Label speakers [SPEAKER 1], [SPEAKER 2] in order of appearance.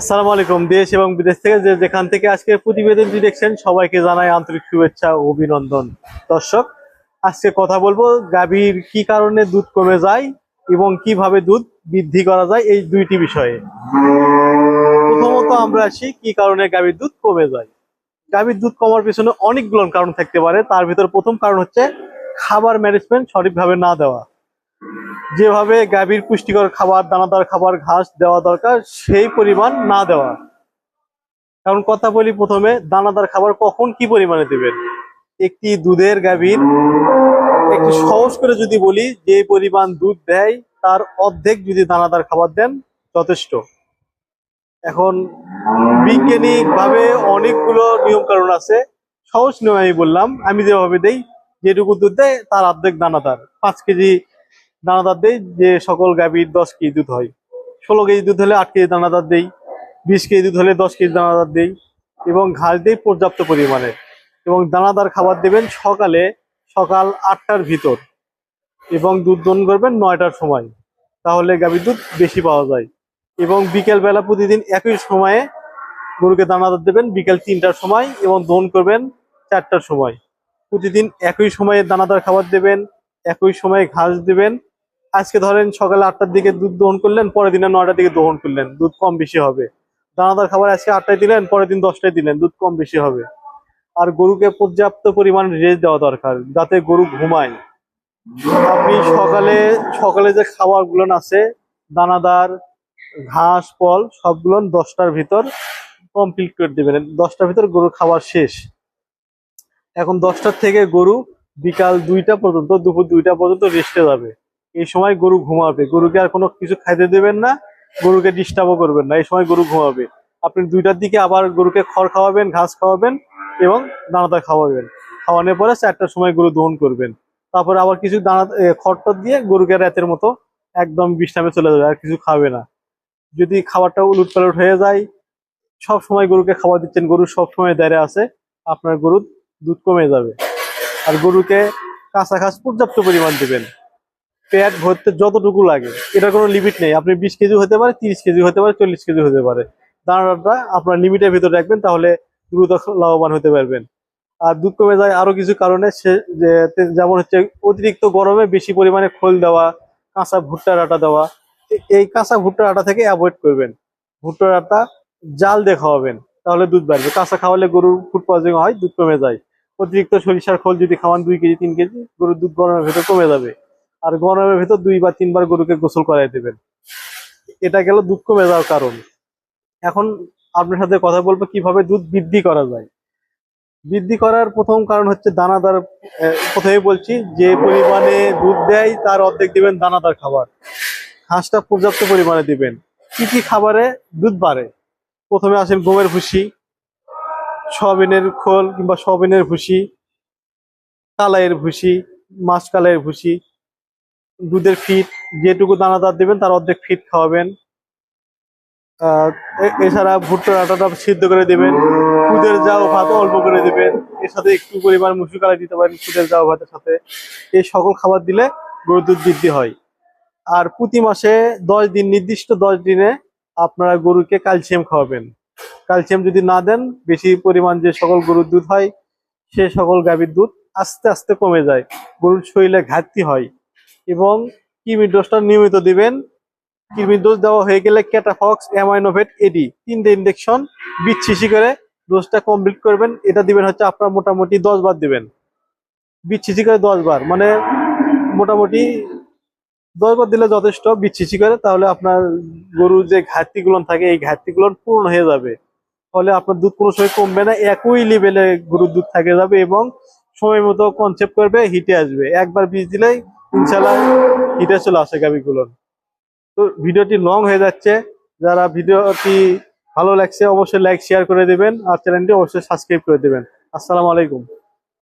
[SPEAKER 1] আসসালামু আলাইকুম। দেশ এবং বিদেশ থেকে যে যেখান থেকে আজকে প্রতিবেদনটি দেখছেন, সবাইকে জানাই আন্তরিক শুভেচ্ছা ও অভিনন্দন। দর্শক, আজকে কথা বলব গাভীর কি কারণে দুধ কমে যায় এবং কীভাবে দুধ বৃদ্ধি করা যায় এই দুইটি বিষয়ে। প্রথমত আমরা আসি, কি কারণে গাভীর দুধ কমে যায়? গাভীর দুধ কমার পিছনে অনেকগুলো কারণ থাকতে পারে। তার ভিতর প্রথম কারণ হচ্ছে খাবার ম্যানেজমেন্ট সঠিকভাবে না দেওয়া। যেভাবে গাভীর পুষ্টিকর খাবার, দানাদার খাবার, ঘাস দেওয়া দরকার, সেই পরিমাণ না দেওয়া। কারণ কথা বলি প্রথমে, দানাদার খাবার কখন কি পরিমাণে দেবেন? একটি দুধের গাভীর, একটু সহজ করে যদি বলি, যে পরিমাণ দুধ দেয়, তার অর্ধেক যদি দানাদার খাবার দেন, যথেষ্ট। এখন বৈজ্ঞানিক ভাবে অনেকগুলো নিয়ম কারণ আছে। সহজ নিয়ম আমি বললাম, আমি যেভাবে দেই, যেটুকু দুধ দেয়, তার অর্ধেক দানাদার। পাঁচ কেজি দানাদার দেই, যে সকল গাভীর দশ কেজি দুধ হয়। ষোলো কেজি দুধ হলে আট কেজি দানাদার দেই, বিশ কেজি দুধ হলে দশ কেজি দানাদার দেই এবং ঘাস দেই পর্যাপ্ত পরিমাণে। এবং দানাদার খাবার দেবেন সকালে সকাল আটটার ভিতর এবং দুধ দন করবেন নয়টার সময়। তাহলে গাভীর দুধ বেশি পাওয়া যায়। এবং বিকেল বেলা প্রতিদিন একই সময়ে গরুকে দানাদার দেবেন, বিকেল তিনটার সময় এবং দহন করবেন চারটার সময়। প্রতিদিন একই সময়ে দানাদার খাবার দেবেন, একই সময়ে ঘাস দেবেন আজকে ধরেন সকালে আটটার দিকে দুধ দহন করলেন, পরের দিনে নয়টার দিকে দহন করলেন। দুধ কম বেশি হবে। দানাদার খাবার আজকে আটটায় দিলেন, পরের দিন দশটায় দিলেন, দুধ কম বেশি হবে। আর গরুকে পর্যাপ্ত পরিমাণ রেস্ট দেওয়া দরকার, যাতে গরু ঘুমায়। আপনি সকালে সকালে যে খাবারগুলো আছে, দানাদার, ঘাস, ফল, সবগুলো দশটার ভিতর কমপ্লিট করে দেবেন। দশটার ভিতর গরুর খাবার শেষ। এখন দশটার থেকে গরু বিকাল দুইটা পর্যন্ত, দুপুর দুইটা পর্যন্ত রেস্টে যাবে। এই সময় গরু ঘুমাবে। গরুকে আর কোনো কিছু খাইতে দেবেন না, গরুকে ডিস্টার্বও করবেন না। এই সময় গরু ঘুমাবে। আপনি দুইটার দিকে আবার গরুকে খড় খাওয়াবেন, ঘাস খাওয়াবেন এবং দানাদার খাওয়াবেন। খাওয়ানোর পরে চারটার সময় গরু দহন করবেন। তারপরে আবার কিছু দানা খড় টর দিয়ে গরুকে রাতের মতো একদম বিশ্রামে চলে যাবে, আর কিছু খাবে না। যদি খাবারটা উলুট পালট হয়ে যায়, সব সময় গরুকে খাবার দিচ্ছেন, গরু সব সময় দাঁড়িয়ে আছে, আপনার গরুর দুধ কমে যাবে। আর গরুকে কাঁচা ঘাস পর্যাপ্ত পরিমাণ দেবেন। পেট ভরতে যতটুকু লাগে। এটা কোনো লিমিট নেই। আপনি বিশ কেজি হতে পারে, তিরিশ কেজি হতে পারে, চল্লিশ কেজি হতে পারে। দানাটা আপনার লিমিটের ভিতরে রাখবেন, তাহলে দ্রুত লাভবান হতে পারবেন। আর দুধ কমে যায় আরও কিছু কারণে, সে যেমন হচ্ছে অতিরিক্ত গরমে বেশি পরিমাণে খোল দেওয়া, কাঁচা ভুট্টার আটা দেওয়া এই কাঁচা ভুট্টার আটা থেকে অ্যাভয়েড করবেন। ভুট্টার আটা জাল দিয়ে খাওয়াবেন, তাহলে দুধ বাড়বে। কাঁচা খাওয়ালে গরুর ফুড পয়জন হয়, দুধ কমে যায়। অতিরিক্ত সরিষার খোল যদি খাওয়ান দুই কেজি, তিন কেজি, গরুর দুধ গরমের ভেতর কমে যাবে। আর গরমের ভেতর দুই বা তিনবার গরুকে গোসল করাই দেবেন। এটা গেল দুধ কমে যাওয়ার কারণ। এখন আপনার সাথে কথা বলব, কীভাবে দুধ বৃদ্ধি করা যায়। বৃদ্ধি করার প্রথম কারণ হচ্ছে দানাদার প্রথমেই বলছি, যে পরিমাণে দুধ দেয়, তার অর্ধেক দিবেন দানাদার খাবার। ঘাসটা পর্যাপ্ত পরিমাণে দিবেন। কি কি খাবারে দুধ বাড়ে? প্রথমে আসেন গমের ভুসি, সয়াবিনের খোল কিংবা সয়াবিনের ভুসি, কালাইয়ের ভুসি, মাছ কালাইয়ের ভুসি দুধের ফিট যেটুকু দানাদার দেবেন, তার অর্ধেক ফিট খাওয়াবেন। এছাড়া ভুট্টার আটাটা সিদ্ধ করে দেবেন। খুদের যাও ভাত অল্প করে দেবেন। এর সাথে একটু পরিমাণ মুসুর কালাই দিতে পারেন খুদের যাও ভাতের সাথে। এই সকল খাবার দিলে গরুর দুধ বৃদ্ধি হয়। আর প্রতি মাসে দশ দিন, নির্দিষ্ট দশ দিনে আপনারা গরুকে ক্যালসিয়াম খাওয়াবেন। ক্যালসিয়াম যদি না দেন, বেশি পরিমাণ যে সকল গরুর দুধ হয়, সে সকল গাভীর দুধ আস্তে আস্তে কমে যায়। গরুর শরীরে ঘাটতি হয়। এবং কিমির ডোজটা নিয়মিত দিবেন। কিমির ডোজ দেওয়া হয়ে গেলে ক্যাটাফক্স, অ্যামাইনোভেট, এডি তিনটে ইনজেকশন শিশি করে ডোজটা কমপ্লিট করবেন। এটা দিবেন হচ্ছে আপনার মোটামুটি দশ বার দিবেন। শিশি করে দশ বার মানে মোটামুটি দশ বার দিলে যথেষ্ট শিশি করে, তাহলে আপনার গরুর যে ঘাটতিগুলো থাকে, এই ঘাটতিগুলো পূর্ণ হয়ে যাবে। ফলে আপনার দুধ কোনো সময় কমবে না, একই লেভেলে গরুর দুধ থাকে যাবে এবং সময় মতো কনসেপ্ট করবে হিটে আসবে। একবার বীজ দিলেই ইনশাল্লাহ হিটে চলে আসে গাভিগুলো তো ভিডিওটি লং হয়ে যাচ্ছে। যারা ভিডিওটি ভালো লাগছে, অবশ্যই লাইক শেয়ার করে দেবেন। আর চ্যানেলটি অবশ্যই সাবস্ক্রাইব করে দেবেন। আসসালামু আলাইকুম।